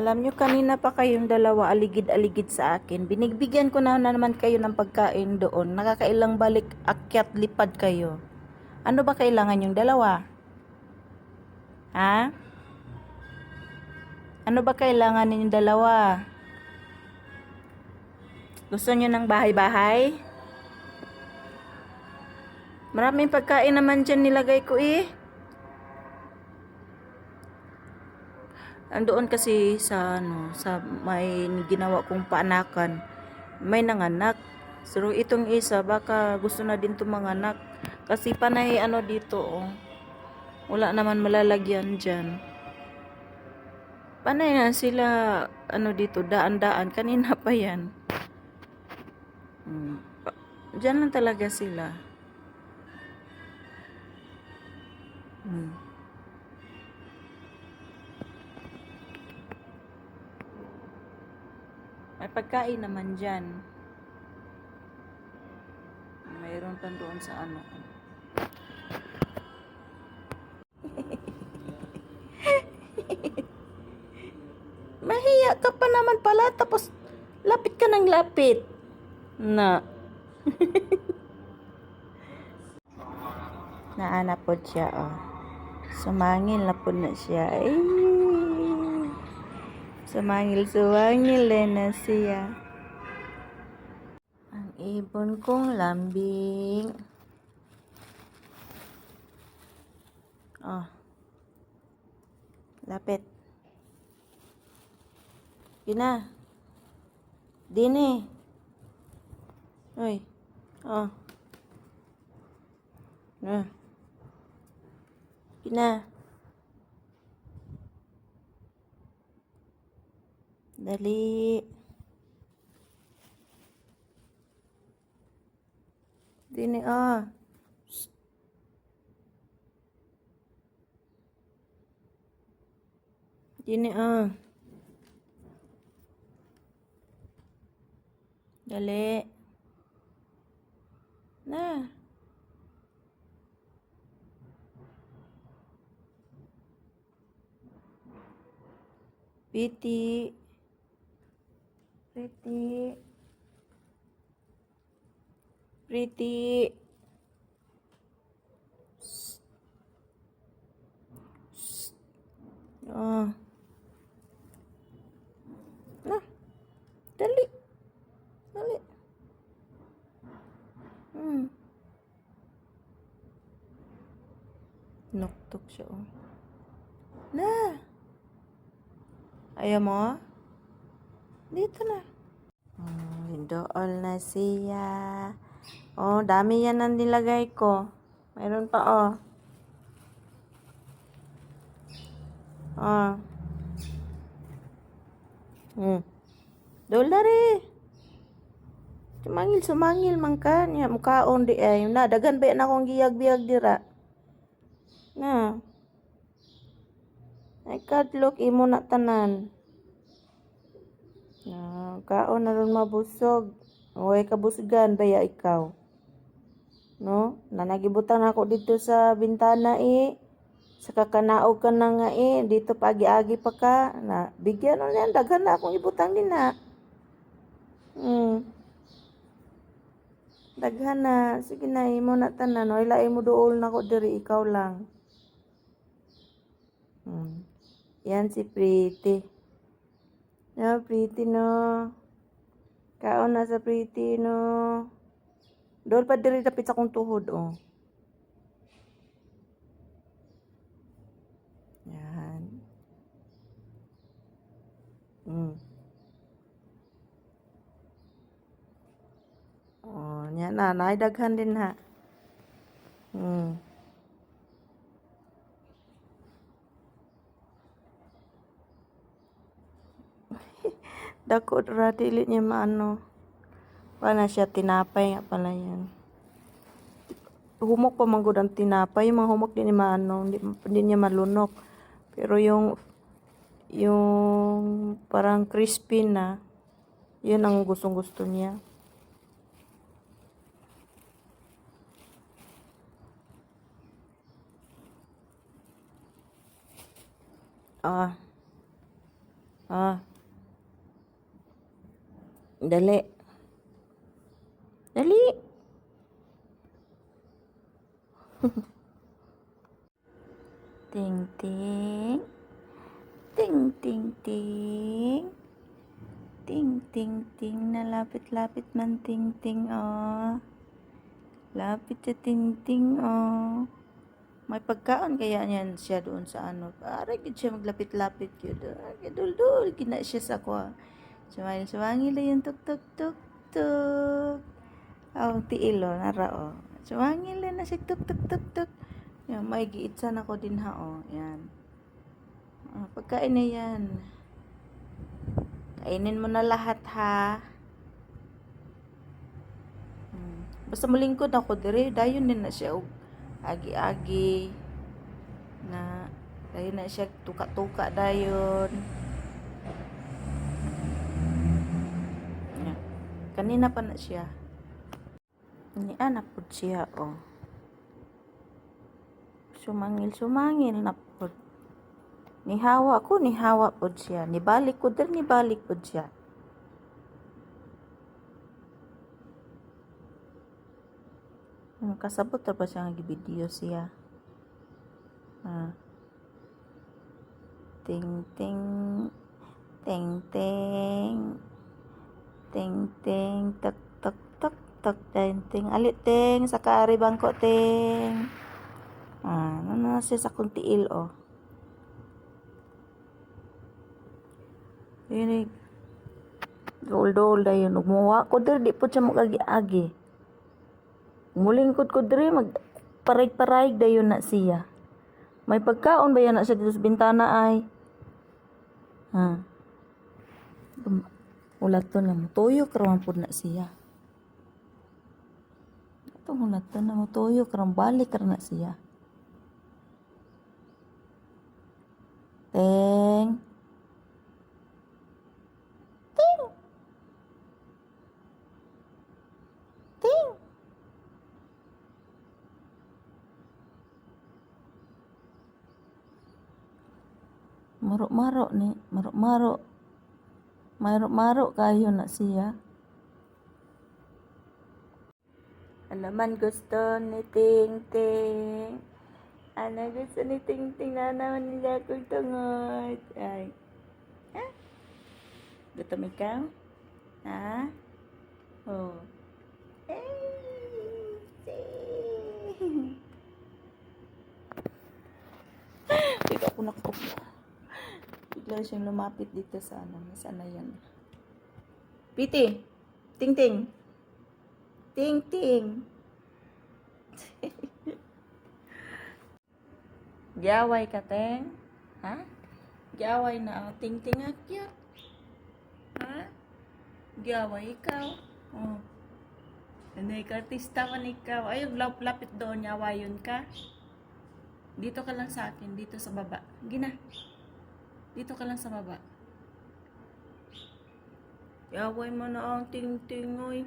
Alam nyo, kanina pa kayong dalawa aligid-aligid sa akin. Binigbigyan ko na, na naman kayo ng pagkain doon. Nakakailang balik akyat lipad kayo. Ano ba kailangan yung dalawa? Ha? Ano ba kailangan ninyong dalawa? Gusto nyo ng bahay-bahay? Maraming pagkain naman dyan nilagay ko eh. Andoon kasi sa ano, sa may ginawa kong paanakan, may nanganak. So itong isa baka gusto na din tumanganak kasi panay ano dito oh. Wala naman malalagyan diyan. Panay na sila ano dito daan-daan kanina pa 'yan. Hmm. Diyan lang talaga sila. Hmm. Pagkain naman dyan. Mayroon pa doon sa ano. Mahiya ka pa naman pala tapos lapit ka ng lapit. Na. Naana po siya, oh. Sumangil na po na siya. Ay. Sumangil, sumangil din na siya. Ang ibon kong lambing. Oh. Lapit. Gina. Dini. Uy. Oh. Ah. Gina. Dali. Dini ah. Dini ah. Dali. Na. Pretty. Pretty. Pretty. Shh. Shh. Oh. Na. Dali. Dali. Hmm. Nuktok siya, oh. Na. Ayaw mo? Dito na. Doon na siya. Oh, dami yan ang nilagay ko. Mayroon pa, oh. Oh. Hmm. Dolari. Sumangil, sumangil man ka. Niya, mukhaon di ay. Na, dagan ba na akong giyag-biyag dira. Na. Ay, kadlok, imo na tanan. Na, kaon na ron mabusog. Huwag kabusgan, baya ikaw. No? Nanagibutan ako dito sa bintana eh. Sa kakanaog ka na nga eh. Dito pagi-agi pa ka. Na, bigyan na yan. Daghan na akong ibutang din na. Hmm. Daghan na. Sige na, imo na tanan. No? Ilay mo dool na ko diri. Ikaw lang. Hmm. Yan si Pretty. No, Pretty no. Kaon na sa Pretty no. Doon pa diri dapit sa kong tuhod oh. Yan. Hmm. Oh, yan na, naidaghan din ha. Hmm. Dako ra dili niya maano. Wala siya tinapay nga pala yan. Humok pa man ang tinapay, yung mga humok din niya maano, hindi, niya malunok. Pero yung yung parang crispy na, yun ang gustong gusto niya. Ah. Ah. Dali. Dali. ting ting. Ting ting ting. Ting ting ting. Nalapit-lapit man ting ting oh. Lapit sa ting ting oh. May pagkaon kaya niyan siya doon sa ano. Para gid siya maglapit-lapit yun. Dul-dul. Kina siya sa kwa. Sumangil, sumangil na yung tuk tuk tuk tuk. Ang tiil o, nara o. Sumangil na siya tuk tuk tuk tuk. Yan, may giitsan ako din ha o. Yan. Ah, pagkain na yan. Kainin mo na lahat ha. Hmm. Basta malingkod ako dire, dayon din na siya og agi-agi na dayon na siya tuka-tuka dayon. Kanina pa na siya. Ni anak po siya oh. Sumangil sumangil na po. Ni hawa ko ni hawa po siya. Ni balik ko din ni balik po siya. Hmm, kasabot ba siya nga video siya? Ah. Ting ting ting ting ting ting tak tak tak tak ting ting alit ting sa kaari bangko ting ah ano na siya sa kuntiil oh ini gold-gold dayon ugmuwa ko dir di po siya magagi-agi Mulingkod ko diri mag parayg-parayg dayon na siya. May pagkaon ba yan na siya dito sa bintana ay? Ha. Um, Ulat to na. Tuyo karon pud na siya. Ito ulat to na. Tuyo karon balik karon na siya. Teng. Ting. Ting. Maro-maro ni, maro-maro. Maro-maro kayo na siya. Alaman gusto ni Ting Ting. Ano gusto ni Ting Ting na naman nila kong tungod. Ay. Ha? Gutom ikaw? Ha? Oh. Ay. Bigla ako nakaupo. Bigla siyang lumapit dito sa ano. Saan na yan? Piti! Ting ting! Ting ting! Giyaway ka, Teng? Ha? Giyaway na ang ting ting akyat. Ha? Giyaway ikaw. Oh. Ano ikaw, artista man ikaw. Lap lapit doon, yawayon ka. Dito ka lang sa akin, dito sa baba. Gina. Dito ka lang sa baba. Yaway mo na ang ting-ting, oy.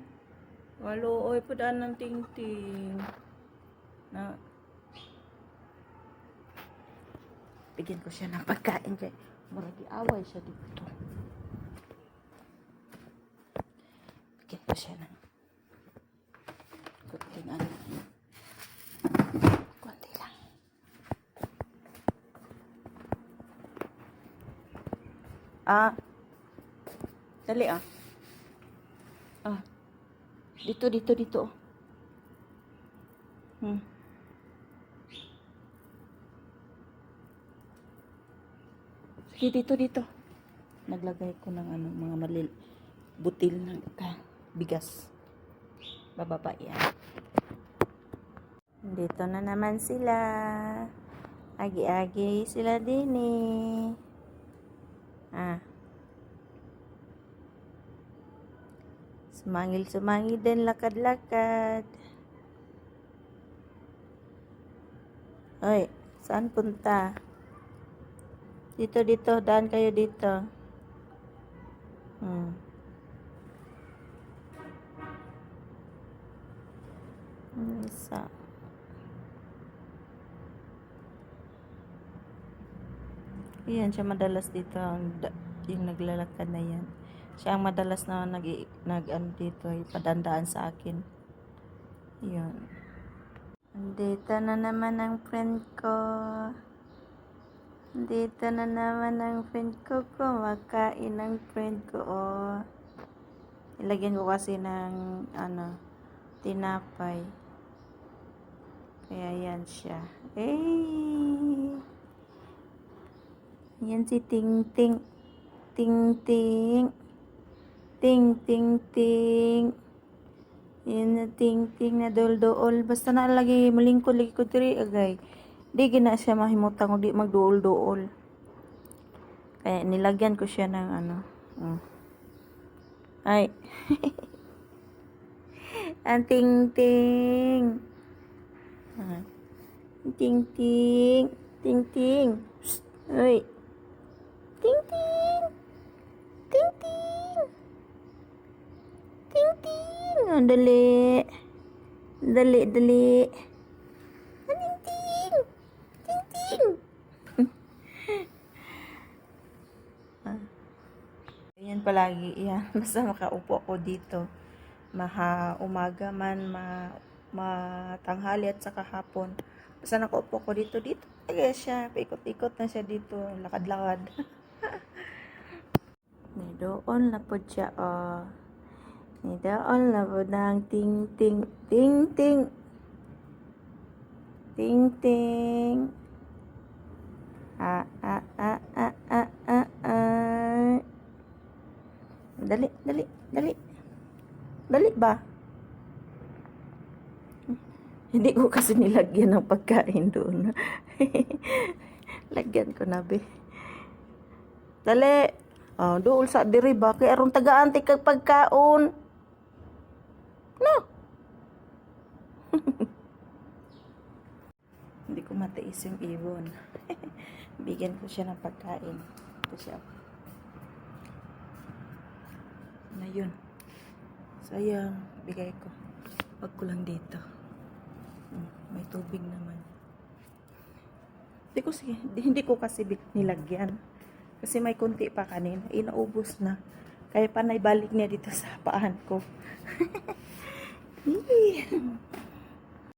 Walo, oy, padaan ng ting-ting. Na. Bigyan ko siya ng pagkain kay maragi away siya dito. Bigyan ko siya ng kunting ano. Kunti lang. Ah. Dali ah. Ah. Dito, dito, dito. Hmm. Sige, dito, dito. Naglagay ko ng ano, mga malil butil ng ka, bigas. Bababa yan. Dito na naman sila. Agi-agi sila din eh. Ah. Sumangil-sumangil din lakad-lakad. Hoy, saan punta? Dito, dito. Daan kayo dito. Hmm. Hmm, Isa. Ayan siya madalas dito. Ang yung naglalakad na yan. Siya ang madalas na nag, nag ano dito, ay padandaan sa akin. Yun. Dito na naman ang friend ko. Dito na naman ang friend ko. Kumakain ang friend ko. Oh. Ilagyan ko kasi ng ano, tinapay. Kaya yan siya. Eh. Yan si Ting Ting. Ting Ting. Ting Ting Ting. Yan na Ting Ting na dol-dool. Basta na lagi malingkod lagi ko diri agay. Di gina siya mahimutang kung di magduol-duol. Kaya nilagyan ko siya ng ano. mm. Ay. Ang Ting Ting. Ah. Ting Ting. Ting Ting. Psst. Uy. Ting Ting. Ting Ting. Ting Ting. Oh, dali. Dali, dali. Ah, Ting Ting. Ting Ting. Ah. Yan palagi. Yan. Basta makaupo ako dito. Maha umaga man, ma, matanghali at saka hapon. Basta nakaupo ko dito, dito. Kaya siya, paikot-ikot na siya dito. Lakad-lakad. Nidoon na po siya, oh. Nidoon na po ng ting ting ting ting. Ting ting. Ah, ah, ah, ah, ah, ah, ah. Dali, dali, dali. Dali ba? Hindi ko kasi nilagyan ng pagkain doon. Lagyan ko na, be. Dali. Oh, doon sa diri ba? Kaya aron tagaan kag pagkaon. No. Hindi ko matiis yung ibon. Bigyan ko siya ng pagkain. Ito siya. Na yun. Sayang. Bigay ko. Wag ko lang dito. Hmm, May tubig naman. Hindi ko, hindi ko kasi nilagyan. Kasi may kunti pa kanina. Inaubos na. Kaya panay balik niya dito sa paan ko.